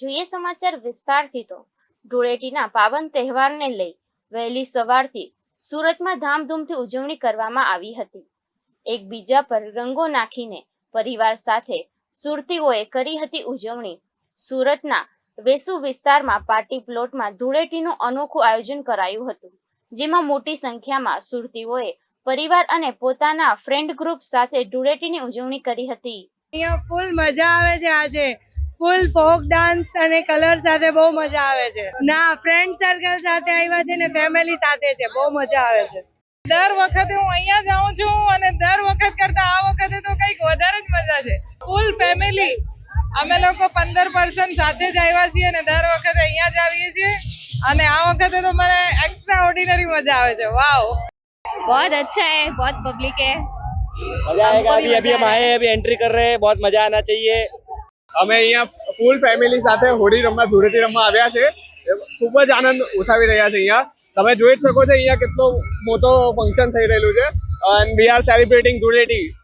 જોઈએ સમાચાર વિસ્તારથી તો ધૂળેટીના પાવન તહેવારને લઈ વહેલી સવારથી સુરતમાં ધામધૂમથી ઉજવણી કરવામાં આવી હતી. એકબીજા પર રંગો નાખીને પરિવાર સાથે સુરતીઓએ કરી હતી ઉજવણી. સુરતના વેસુ વિસ્તારમાં પાર્ટી પ્લોટમાં ધૂળેટીનું અનોખું આયોજન કરાયું હતું, જેમાં મોટી સંખ્યામાં સુરતીઓએ પરિવાર અને પોતાના ફ્રેન્ડ ગ્રુપ સાથે ધૂળેટીની ઉજવણી કરી હતી. ફૂલ મજા આવે છે આજે. ફૂલ ફોક ડાન્સ અને કલર સાથે બહુ મજા આવે છે ના ફ્રેન્ડ સર્કલ સાથે આવ્યા છે ને ફેમિલી સાથે છે બહુ મજા આવે છે દર વખતે હું અહીંયા જાઉં છું અને દર વખત કરતા આ વખતે તો કંઈક વધારે જ મજા છે ફૂલ ફેમિલી અમે લોકો પંદર પર્સન સાથે જ આવ્યા છીએ અને દર વખતે અહીંયા જ આવીએ છીએ અને આ વખતે તો મને એક્સ્ટ્રા ઓર્ડિનરી મજા આવે છે વાવ बहुत अच्छा है बहुत पब्लिक है मजा आएगा अभी अभी हम आए हैं अभी एंट्री कर रहे हैं बहुत मजा आना चाहिए અમે અહીંયા ફૂલ ફેમિલી સાથે હોળી રમવા, ધૂળેટી રમવા આવ્યા છે. ખૂબ જ આનંદ ઉઠાવી રહ્યા છે અહીંયા. તમે જોઈ શકો છો અહીંયા કેટલો મોટો ફંક્શન થઈ રહેલું છે. And we are celebrating Dhuleti.